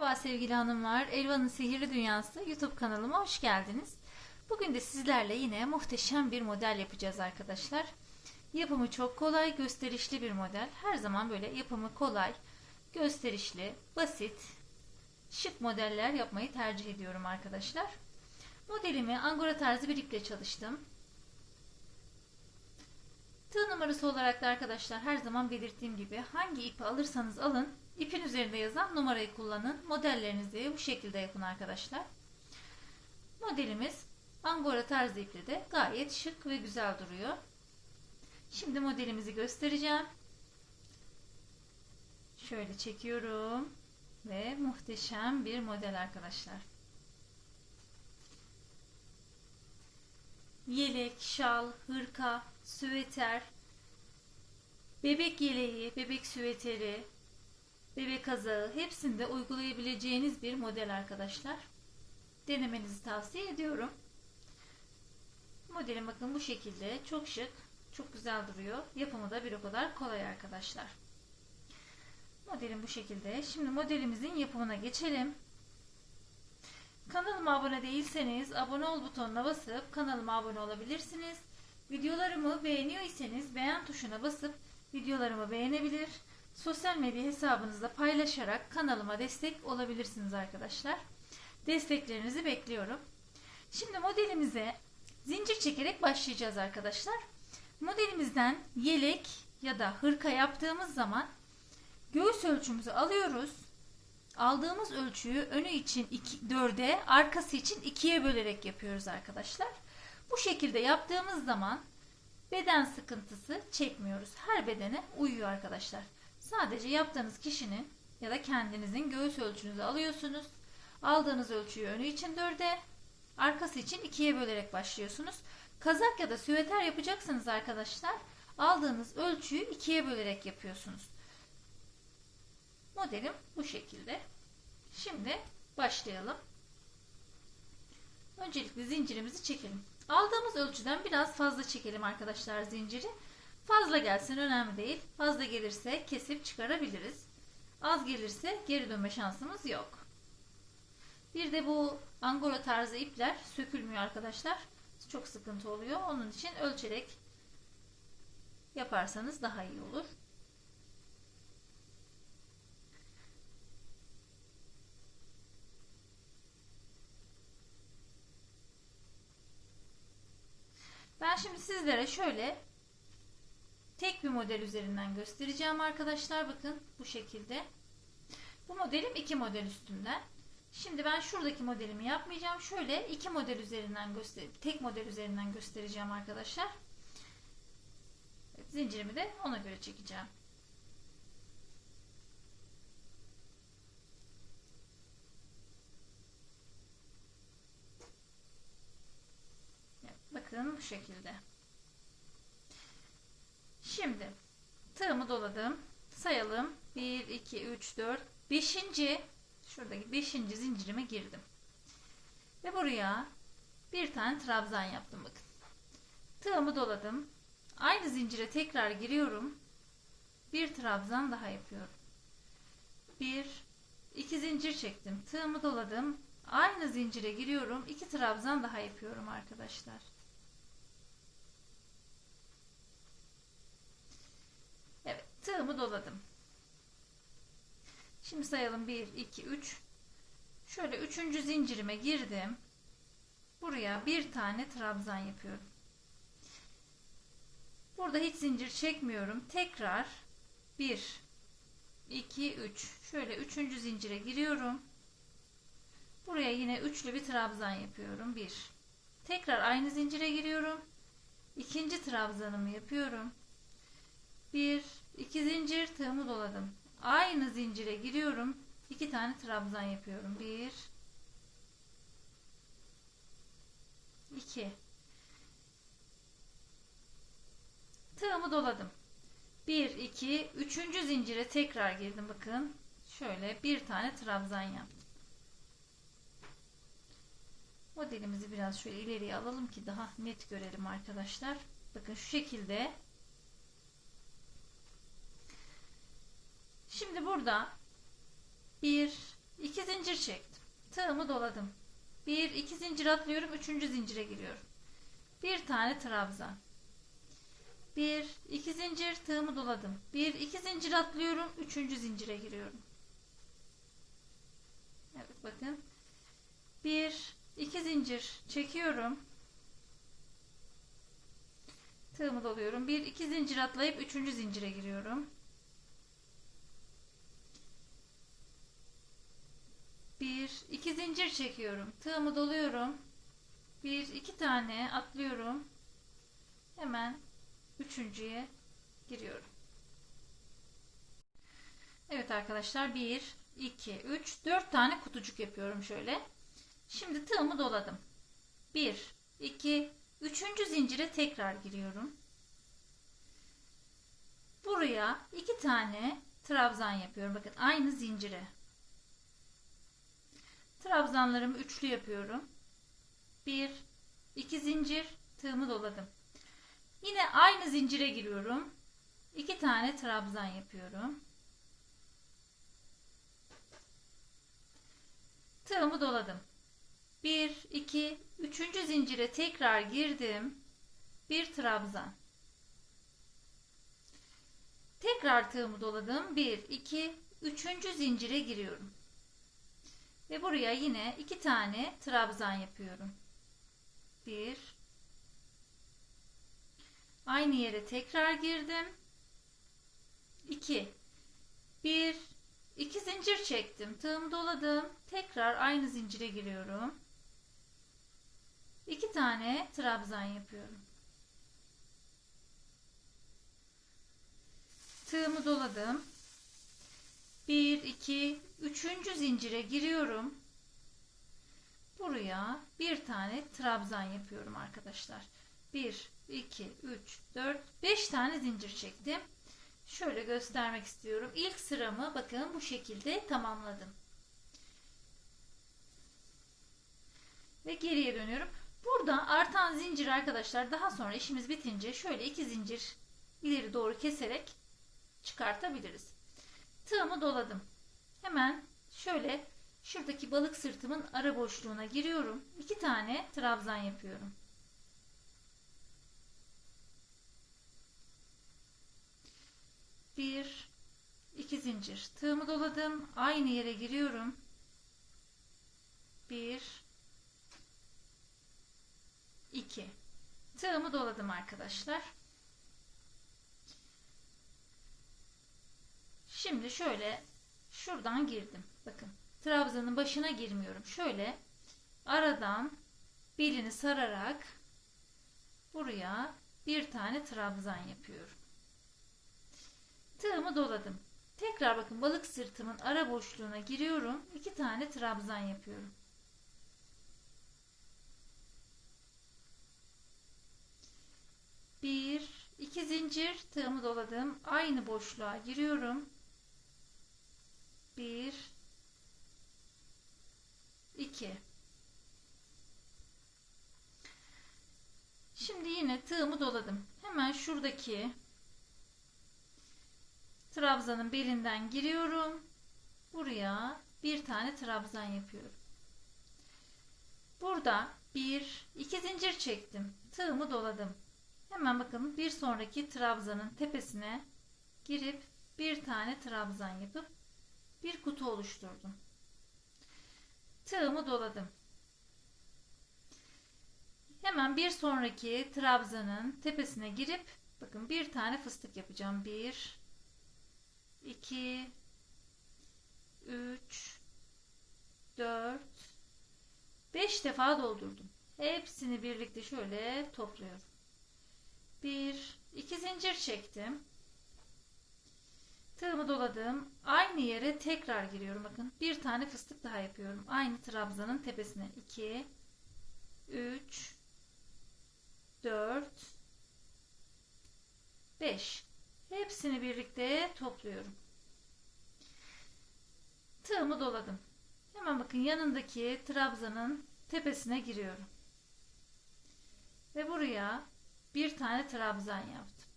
Merhaba sevgili hanımlar. Elvan'ın Sihirli Dünyası YouTube kanalıma hoş geldiniz. Bugün de sizlerle yine muhteşem bir model yapacağız arkadaşlar. Yapımı çok kolay, gösterişli bir model. Her zaman böyle yapımı kolay, gösterişli, basit, şık modeller yapmayı tercih ediyorum arkadaşlar. Modelimi angora tarzı bir iple çalıştım. Tığ numarası olarak da arkadaşlar her zaman belirttiğim gibi hangi ipi alırsanız alın ipin üzerinde yazan numarayı kullanın. Modellerinizi bu şekilde yapın arkadaşlar. Modelimiz angora tarzı iple de gayet şık ve güzel duruyor. Şimdi modelimizi göstereceğim. Şöyle çekiyorum ve muhteşem bir model arkadaşlar. Yelek, şal, hırka, süveter, bebek yeleği, bebek süveteri, bebek kazağı hepsinde uygulayabileceğiniz bir model arkadaşlar. Denemenizi tavsiye ediyorum. Modelim bakın bu şekilde çok şık, çok güzel duruyor. Yapımı da bir o kadar kolay arkadaşlar. Modelim bu şekilde. Şimdi modelimizin yapımına geçelim. Kanalıma abone değilseniz abone ol butonuna basıp kanalıma abone olabilirsiniz. Videolarımı beğeniyorsanız beğen tuşuna basıp videolarımı beğenebilir. Sosyal medya hesabınızda paylaşarak kanalıma destek olabilirsiniz arkadaşlar. Desteklerinizi bekliyorum. Şimdi modelimize zincir çekerek başlayacağız arkadaşlar. Modelimizden yelek ya da hırka yaptığımız zaman göğüs ölçümüzü alıyoruz. Aldığımız ölçüyü önü için 4'e, arkası için 2'ye bölerek yapıyoruz arkadaşlar. Bu şekilde yaptığımız zaman beden sıkıntısı çekmiyoruz. Her bedene uyuyor arkadaşlar. Sadece yaptığınız kişinin ya da kendinizin göğüs ölçünüzü alıyorsunuz. Aldığınız ölçüyü önü için 4'e, arkası için 2'ye bölerek başlıyorsunuz. Kazak ya da süveter yapacaksınız arkadaşlar. Aldığınız ölçüyü 2'ye bölerek yapıyorsunuz. Modelim bu şekilde. Şimdi başlayalım. Öncelikle zincirimizi çekelim. Aldığımız ölçüden biraz fazla çekelim arkadaşlar zinciri. Fazla gelsin önemli değil. Fazla gelirse kesip çıkarabiliriz. Az gelirse geri dönme şansımız yok. Bir de bu angora tarzı ipler sökülmüyor arkadaşlar. Çok sıkıntı oluyor. Onun için ölçerek yaparsanız daha iyi olur. Ben şimdi sizlere şöyle tek bir model üzerinden göstereceğim arkadaşlar. Bakın bu şekilde. Bu modelim iki model üstünden. Şimdi ben şuradaki modelimi yapmayacağım. Şöyle iki model üzerinden göster tek model üzerinden göstereceğim arkadaşlar. Zincirimi de ona göre çekeceğim. Bakın bu şekilde. Şimdi tığımı doladım. Sayalım. 1, 2, 3, 4, 5. Şuradaki 5. zincirime girdim. Ve buraya bir tane trabzan yaptım bakın. Tığımı doladım. Aynı zincire tekrar giriyorum. Bir trabzan daha yapıyorum. Bir, iki zincir çektim. Tığımı doladım. Aynı zincire giriyorum. iki trabzan daha yapıyorum arkadaşlar. Tığımı doladım. Şimdi sayalım 1 2 3 şöyle üçüncü zincirime girdim. Buraya bir tane trabzan yapıyorum. Burada hiç zincir çekmiyorum. Tekrar 1 2 3 şöyle üçüncü zincire giriyorum. Buraya yine üçlü bir trabzan yapıyorum. 1 Tekrar aynı zincire giriyorum. İkinci trabzanımı yapıyorum. 1 2 zincir tığımı doladım. Aynı zincire giriyorum. 2 tane trabzan yapıyorum. 1 2 Tığımı doladım. 1 2 3. zincire tekrar girdim bakın. Şöyle bir tane trabzan yaptım. Modelimizi biraz şöyle ileriye alalım ki daha net görelim arkadaşlar. Bakın şu şekilde Şimdi burada 1, iki zincir çektim. Tığımı doladım. Bir, iki zincir atlıyorum. Üçüncü zincire giriyorum. Bir tane trabzan. Bir, iki zincir tığımı doladım. Bir, iki zincir atlıyorum. Üçüncü zincire giriyorum. Evet bakın. Bir, iki zincir çekiyorum. Tığımı doluyorum. Bir, iki zincir atlayıp üçüncü zincire giriyorum. Bir, iki zincir çekiyorum. Tığımı doluyorum. Bir, iki tane atlıyorum. Hemen üçüncüye giriyorum. Evet arkadaşlar 1, 2, 3, 4 tane kutucuk yapıyorum şöyle. Şimdi tığımı doladım. 1, 2, 3. zincire tekrar giriyorum. Buraya 2 tane trabzan yapıyorum. Bakın aynı zincire. Trabzanlarımı üçlü yapıyorum. 1, 2 zincir tığımı doladım. Yine aynı zincire giriyorum. 2 tane trabzan yapıyorum. Tığımı doladım. 1, 2, 3. zincire tekrar girdim. Bir trabzan. Tekrar tığımı doladım. 1, 2, 3. zincire giriyorum. Ve buraya yine iki tane trabzan yapıyorum. 1 Aynı yere tekrar girdim. 2 1 2 zincir çektim. Tığımı doladım. Tekrar aynı zincire giriyorum. 2 tane trabzan yapıyorum. Tığımı doladım. 1 2 3. zincire giriyorum. Buraya bir tane trabzan yapıyorum arkadaşlar. 1 2 3 4 5 tane zincir çektim. Şöyle göstermek istiyorum. İlk sıramı bakın bu şekilde tamamladım. Ve geriye dönüyorum. Burada artan zincir arkadaşlar daha sonra işimiz bitince şöyle iki zincir ileri doğru keserek çıkartabiliriz. Tığımı doladım. Hemen şöyle şuradaki balık sırtımın ara boşluğuna giriyorum. İki tane trabzan yapıyorum. Bir, iki zincir. Tığımı doladım. Aynı yere giriyorum. Bir, iki. Tığımı doladım arkadaşlar. Şimdi şöyle şuradan girdim. Bakın trabzanın başına girmiyorum. Şöyle aradan belini sararak buraya bir tane trabzan yapıyorum. Tığımı doladım. Tekrar bakın balık sırtımın ara boşluğuna giriyorum. iki tane trabzan yapıyorum. Bir, iki zincir tığımı doladım. Aynı boşluğa giriyorum. Bir, iki. Şimdi yine tığımı doladım. Hemen şuradaki trabzanın belinden giriyorum. Buraya bir tane trabzan yapıyorum. Burada bir, iki zincir çektim. Tığımı doladım. Hemen bakın bir sonraki trabzanın tepesine girip bir tane trabzan yapıp bir kutu oluşturdum. Tığımı doladım. Hemen bir sonraki trabzanın tepesine girip bakın bir tane fıstık yapacağım. 1 2 3 4 5 defa doldurdum. Hepsini birlikte şöyle topluyorum. 1 2 zincir çektim. Tığımı doladım. Aynı yere tekrar giriyorum. Bakın bir tane fıstık daha yapıyorum. Aynı trabzanın tepesine. 2 3 4 5 Hepsini birlikte topluyorum. Tığımı doladım. Hemen bakın yanındaki trabzanın tepesine giriyorum. Ve buraya bir tane trabzan yaptım.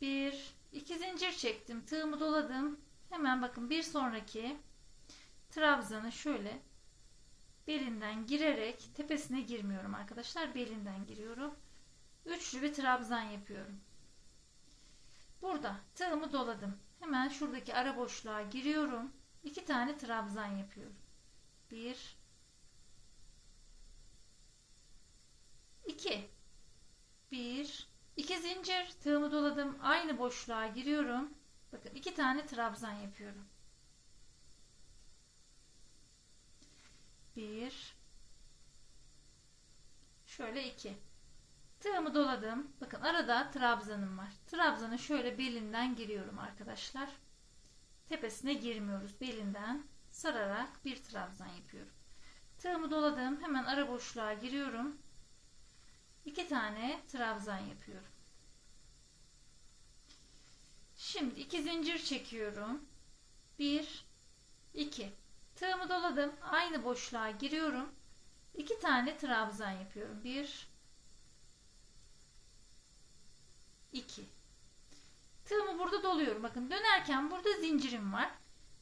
Bir, iki zincir çektim. Tığımı doladım. Hemen bakın bir sonraki trabzanı şöyle belinden girerek tepesine girmiyorum arkadaşlar. Belinden giriyorum. Üçlü bir trabzan yapıyorum. Burada tığımı doladım. Hemen şuradaki ara boşluğa giriyorum. İki tane trabzan yapıyorum. Bir, iki, bir, iki zincir tığımı doladım. Aynı boşluğa giriyorum. Bakın iki tane trabzan yapıyorum. Bir, şöyle iki. Tığımı doladım. Bakın arada trabzanım var. Trabzanı şöyle belinden giriyorum arkadaşlar. Tepesine girmiyoruz. Belinden sararak bir trabzan yapıyorum. Tığımı doladım. Hemen ara boşluğa giriyorum. İki tane trabzan yapıyorum. Şimdi iki zincir çekiyorum. Bir, iki. Tığımı doladım. Aynı boşluğa giriyorum. İki tane trabzan yapıyorum. Bir, 2 tığımı burada doluyorum bakın dönerken burada zincirim var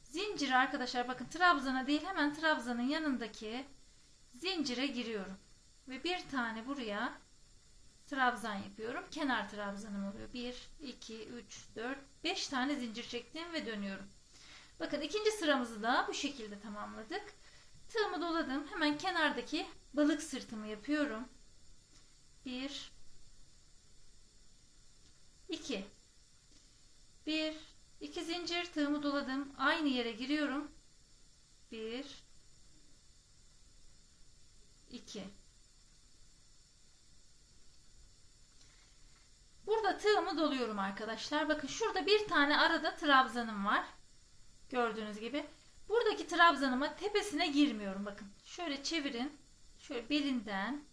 zincir arkadaşlar bakın trabzana değil hemen trabzanın yanındaki zincire giriyorum ve bir tane buraya trabzan yapıyorum. Kenar trabzanım oluyor. 1 2 3 4 5 tane zincir çektim ve dönüyorum. Bakın ikinci sıramızı da bu şekilde tamamladık. Tığımı doladım. Hemen kenardaki balık sırtımı yapıyorum. 1 2 1 2 zincir tığımı doladım. Aynı yere giriyorum. 1 2 Burada tığımı doluyorum arkadaşlar. Bakın şurada bir tane arada trabzanım var. Gördüğünüz gibi. Buradaki trabzanıma tepesine girmiyorum. Bakın şöyle çevirin. Şöyle belinden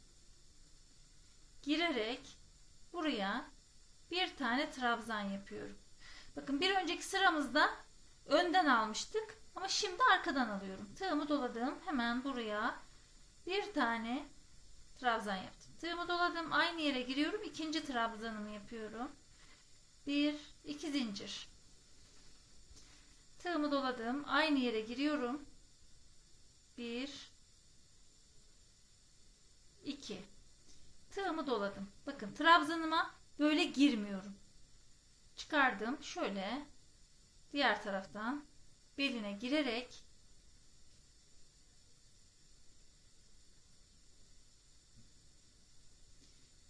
girerek buraya bir tane trabzan yapıyorum. Bakın bir önceki sıramızda önden almıştık ama şimdi arkadan alıyorum. Tığımı doladım. Hemen buraya bir tane trabzan yaptım. Tığımı doladım. Aynı yere giriyorum. ikinci trabzanımı yapıyorum. Bir, iki zincir. Tığımı doladım. Aynı yere giriyorum. Bir, iki. Tığımı doladım. Bakın trabzanıma böyle girmiyorum. Çıkardım. Şöyle diğer taraftan beline girerek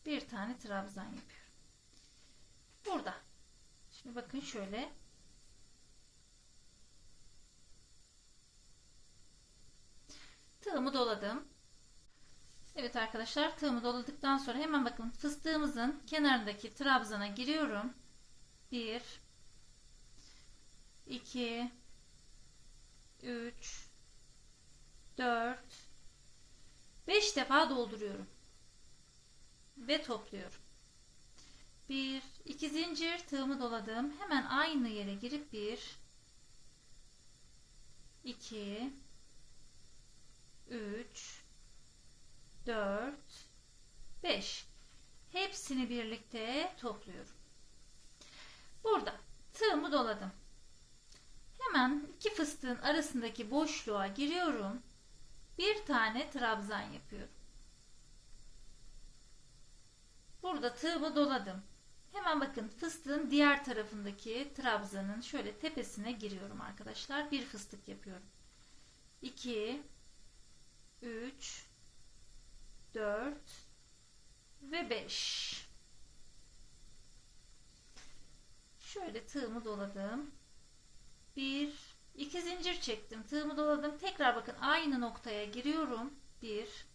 bir tane trabzan yapıyorum. Burada. Şimdi bakın şöyle tığımı doladım. Evet arkadaşlar tığımı doladıktan sonra hemen bakın fıstığımızın kenarındaki trabzana giriyorum. 1 2 3 4 5 defa dolduruyorum. Ve topluyorum. 1 2 zincir tığımı doladım. Hemen aynı yere girip 1 2 3 4 5 hepsini birlikte topluyorum. Burada tığımı doladım. Hemen iki fıstığın arasındaki boşluğa giriyorum. Bir tane trabzan yapıyorum. Burada tığımı doladım. Hemen bakın fıstığın diğer tarafındaki trabzanın şöyle tepesine giriyorum arkadaşlar. Bir fıstık yapıyorum. 2 3 4 ve 5. Şöyle tığımı doladım. 1 2 zincir çektim. Tığımı doladım. Tekrar bakın aynı noktaya giriyorum. 1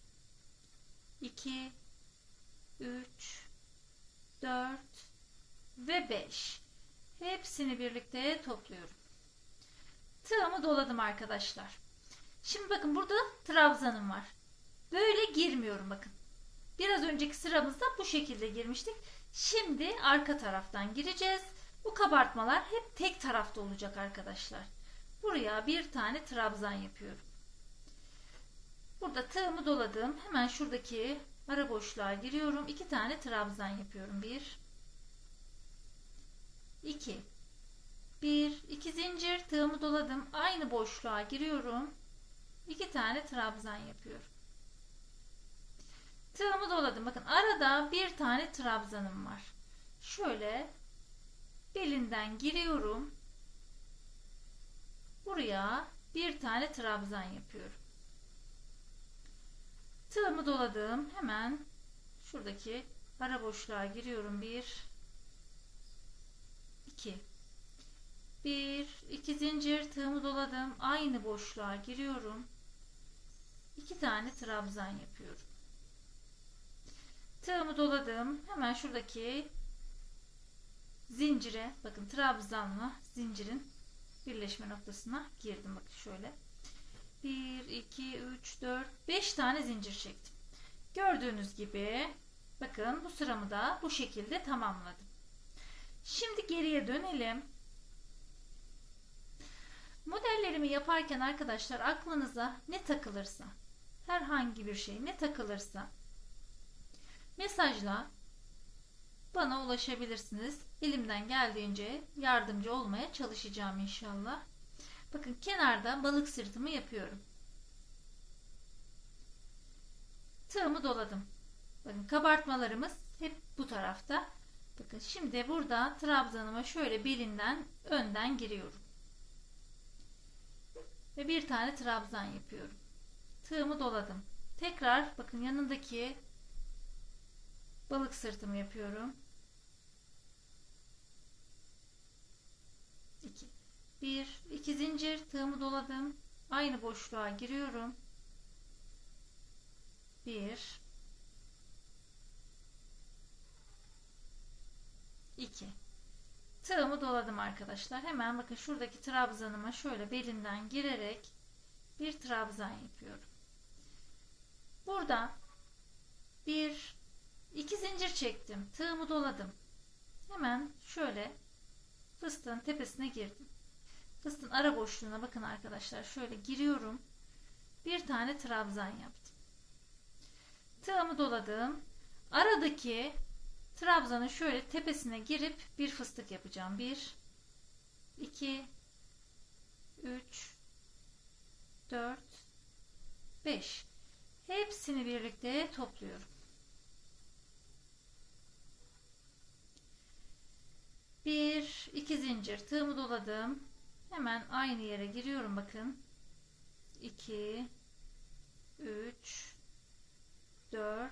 2 3 4 ve 5. Hepsini birlikte topluyorum. Tığımı doladım arkadaşlar. Şimdi bakın burada trabzanım var. Böyle girmiyorum bakın. Biraz önceki sıramızda bu şekilde girmiştik. Şimdi arka taraftan gireceğiz. Bu kabartmalar hep tek tarafta olacak arkadaşlar. Buraya bir tane trabzan yapıyorum. Burada tığımı doladım. Hemen şuradaki ara boşluğa giriyorum. İki tane trabzan yapıyorum. Bir, iki, bir, iki zincir tığımı doladım. Aynı boşluğa giriyorum. iki tane trabzan yapıyorum. Tığımı doladım. Bakın arada bir tane trabzanım var. Şöyle belinden giriyorum. Buraya bir tane trabzan yapıyorum. Tığımı doladım. Hemen şuradaki ara boşluğa giriyorum. Bir, iki, bir, iki zincir tığımı doladım. Aynı boşluğa giriyorum. iki tane trabzan yapıyorum. Tığımı doladım. Hemen şuradaki zincire bakın trabzanla zincirin birleşme noktasına girdim. Bakın şöyle. 1, 2, 3, 4, 5 tane zincir çektim. Gördüğünüz gibi bakın bu sıramı da bu şekilde tamamladım. Şimdi geriye dönelim. Modellerimi yaparken arkadaşlar aklınıza ne takılırsa herhangi bir şey ne takılırsa mesajla bana ulaşabilirsiniz. Elimden geldiğince yardımcı olmaya çalışacağım inşallah. Bakın kenarda balık sırtımı yapıyorum. Tığımı doladım. Bakın kabartmalarımız hep bu tarafta. Bakın şimdi burada trabzanıma şöyle belinden önden giriyorum. Ve bir tane trabzan yapıyorum. Tığımı doladım. Tekrar bakın yanındaki balık sırtımı yapıyorum. 2 1 2 zincir tığımı doladım. Aynı boşluğa giriyorum. 1 2 Tığımı doladım arkadaşlar. Hemen bakın şuradaki trabzanıma şöyle belinden girerek bir trabzan yapıyorum. Burada bir iki zincir çektim. Tığımı doladım. Hemen şöyle fıstığın tepesine girdim. Fıstığın ara boşluğuna bakın arkadaşlar. Şöyle giriyorum. Bir tane trabzan yaptım. Tığımı doladım. Aradaki trabzanın şöyle tepesine girip bir fıstık yapacağım. 1 2 3 4 5 Hepsini birlikte topluyorum. Bir, iki zincir tığımı doladım. Hemen aynı yere giriyorum bakın. 2 3 4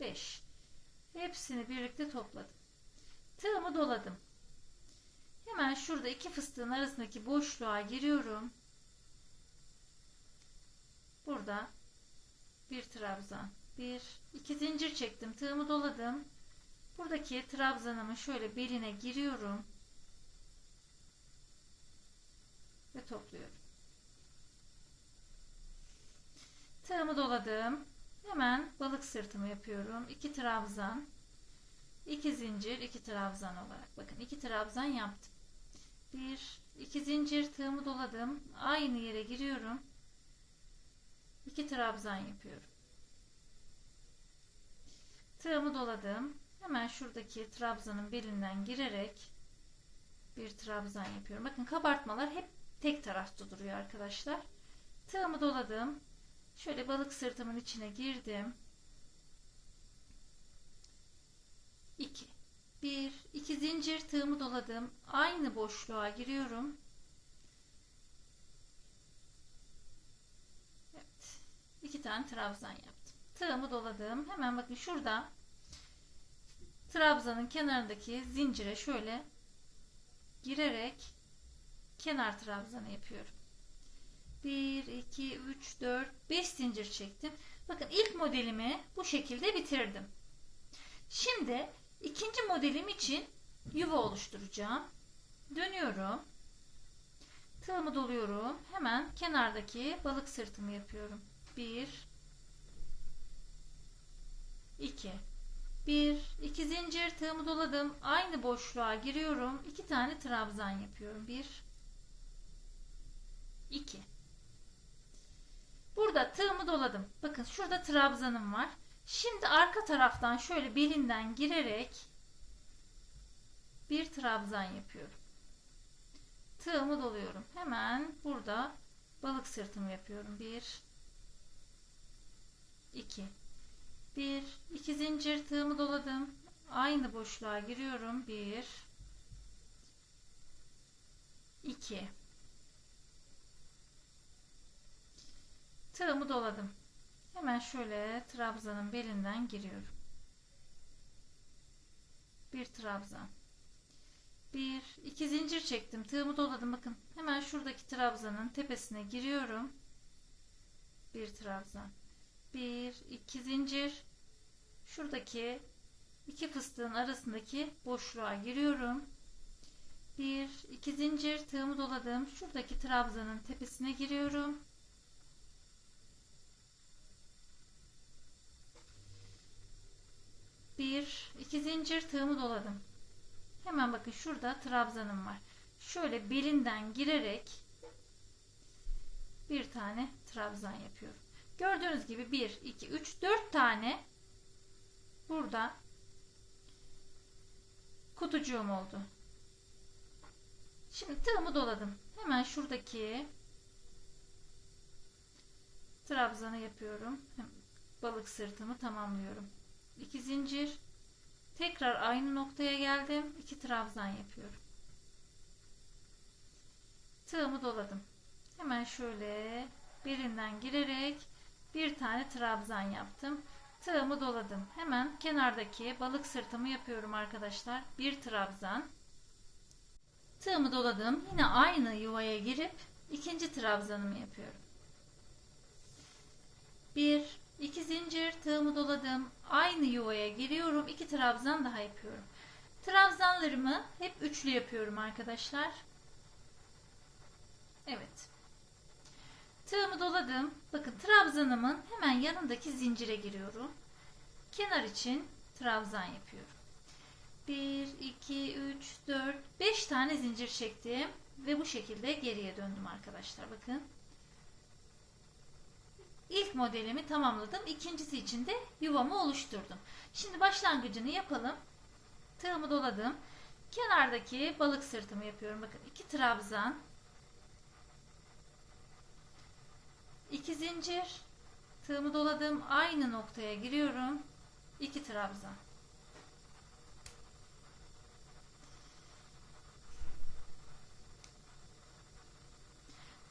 5 Hepsini birlikte topladım. Tığımı doladım. Hemen şurada iki fıstığın arasındaki boşluğa giriyorum. Burada bir trabzan, bir iki zincir çektim, tığımı doladım. Buradaki trabzanımı şöyle beline giriyorum ve topluyorum. Tığımı doladım. Hemen balık sırtımı yapıyorum. 2 trabzan, 2 zincir, 2 trabzan olarak. Bakın 2 trabzan yaptım. 1 2 zincir tığımı doladım. Aynı yere giriyorum. 2 trabzan yapıyorum. Tığımı doladım. Hemen şuradaki trabzanın belinden girerek bir trabzan yapıyorum. Bakın kabartmalar hep tek tarafta duruyor arkadaşlar. Tığımı doladım. Şöyle balık sırtımın içine girdim. 2 1 2 zincir tığımı doladım. Aynı boşluğa giriyorum. Evet. 2 tane trabzan yaptım. Tığımı doladım. Hemen bakın şurada trabzanın kenarındaki zincire şöyle girerek kenar trabzanı yapıyorum. 1, 2, 3, 4, 5 zincir çektim. Bakın ilk modelimi bu şekilde bitirdim. Şimdi ikinci modelim için yuva oluşturacağım. Dönüyorum. Tığımı doluyorum. Hemen kenardaki balık sırtımı yapıyorum. 1 2 1 2 zincir tığımı doladım. Aynı boşluğa giriyorum. 2 tane trabzan yapıyorum. 1 2 Burada tığımı doladım. Bakın şurada trabzanım var. Şimdi arka taraftan şöyle belinden girerek bir trabzan yapıyorum. Tığımı doluyorum. Hemen burada balık sırtımı yapıyorum. 1 2 1 2 zincir tığımı doladım. Aynı boşluğa giriyorum. 1 2 Tığımı doladım. Hemen şöyle trabzanın belinden giriyorum. Bir trabzan. Bir, iki zincir çektim. Tığımı doladım. Bakın hemen şuradaki trabzanın tepesine giriyorum. Bir trabzan. Bir, iki zincir. Şuradaki iki fıstığın arasındaki boşluğa giriyorum. Bir, iki zincir. Tığımı doladım. Şuradaki trabzanın tepesine giriyorum. Bir, iki zincir tığımı doladım. Hemen bakın şurada trabzanım var. Şöyle belinden girerek bir tane trabzan yapıyorum. Gördüğünüz gibi 1, 2, 3, 4 tane burada kutucuğum oldu. Şimdi tığımı doladım. Hemen şuradaki trabzanı yapıyorum. Balık sırtımı tamamlıyorum. 2 zincir tekrar aynı noktaya geldim. 2 trabzan yapıyorum. Tığımı doladım. Hemen şöyle birinden girerek bir tane trabzan yaptım. Tığımı doladım. Hemen kenardaki balık sırtımı yapıyorum arkadaşlar. Bir trabzan. Tığımı doladım. Yine aynı yuvaya girip ikinci trabzanımı yapıyorum. Bir 2 zincir tığımı doladım. Aynı yuvaya giriyorum. 2 trabzan daha yapıyorum. Trabzanlarımı hep üçlü yapıyorum arkadaşlar. Evet. Tığımı doladım. Bakın trabzanımın hemen yanındaki zincire giriyorum. Kenar için trabzan yapıyorum. 1, 2, 3, 4, 5 tane zincir çektim. Ve bu şekilde geriye döndüm arkadaşlar. Bakın. İlk modelimi tamamladım. İkincisi için de yuvamı oluşturdum. Şimdi başlangıcını yapalım. Tığımı doladım. Kenardaki balık sırtımı yapıyorum. Bakın iki trabzan. iki zincir. Tığımı doladım. Aynı noktaya giriyorum. iki trabzan.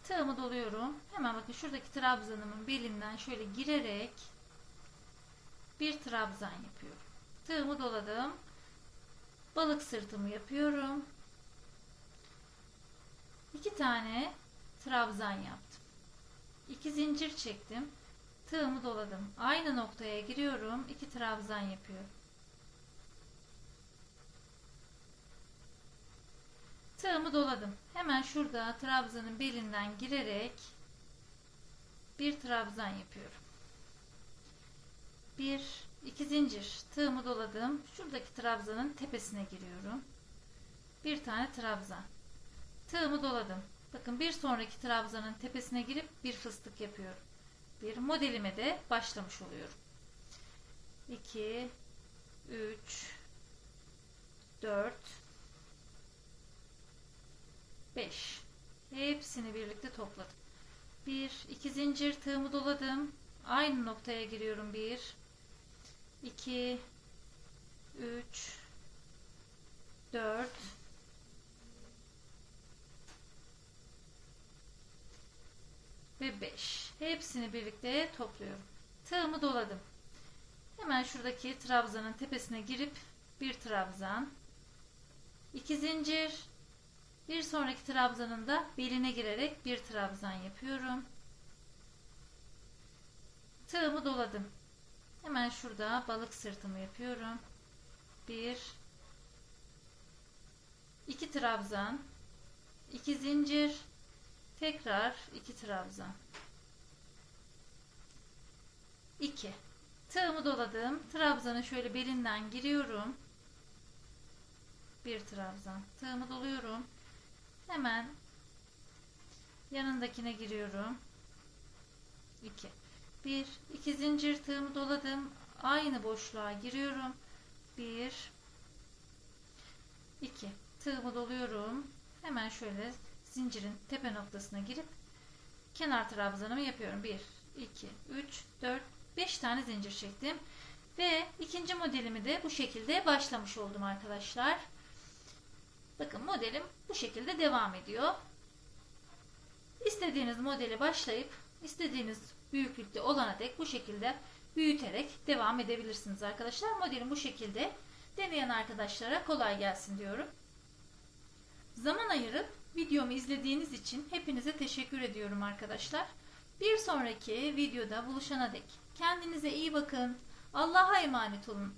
Tığımı doluyorum. Hemen bakın şuradaki trabzanımın belinden şöyle girerek bir trabzan yapıyorum. Tığımı doladım. Balık sırtımı yapıyorum. İki tane trabzan yaptım. İki zincir çektim. Tığımı doladım. Aynı noktaya giriyorum. İki trabzan yapıyorum. Tığımı doladım. Hemen şurada trabzanın belinden girerek bir trabzan yapıyorum. Bir, iki zincir tığımı doladım. Şuradaki trabzanın tepesine giriyorum. Bir tane trabzan. Tığımı doladım. Bakın bir sonraki trabzanın tepesine girip bir fıstık yapıyorum. Bir modelime de başlamış oluyorum. 2 3 4 5 hepsini birlikte topladım. 1 2 zincir tığımı doladım. Aynı noktaya giriyorum. 1 2 3 4 ve 5 hepsini birlikte topluyorum. Tığımı doladım. Hemen şuradaki trabzanın tepesine girip bir trabzan 2 zincir bir sonraki trabzanın da beline girerek bir trabzan yapıyorum. Tığımı doladım. Hemen şurada balık sırtımı yapıyorum. Bir, iki trabzan, iki zincir, tekrar iki trabzan. 2 tığımı doladım trabzanı şöyle belinden giriyorum bir trabzan tığımı doluyorum Hemen yanındakine giriyorum. 2 1 2 zincir tığımı doladım. Aynı boşluğa giriyorum. 1 2 tığımı doluyorum. Hemen şöyle zincirin tepe noktasına girip kenar trabzanımı yapıyorum. 1, 2, 3, 4, 5 tane zincir çektim. Ve ikinci modelimi de bu şekilde başlamış oldum arkadaşlar. Bakın modelim bu şekilde devam ediyor. İstediğiniz modeli başlayıp istediğiniz büyüklükte olana dek bu şekilde büyüterek devam edebilirsiniz arkadaşlar. Modelim bu şekilde. Deneyen arkadaşlara kolay gelsin diyorum. Zaman ayırıp videomu izlediğiniz için hepinize teşekkür ediyorum arkadaşlar. Bir sonraki videoda buluşana dek kendinize iyi bakın. Allah'a emanet olun.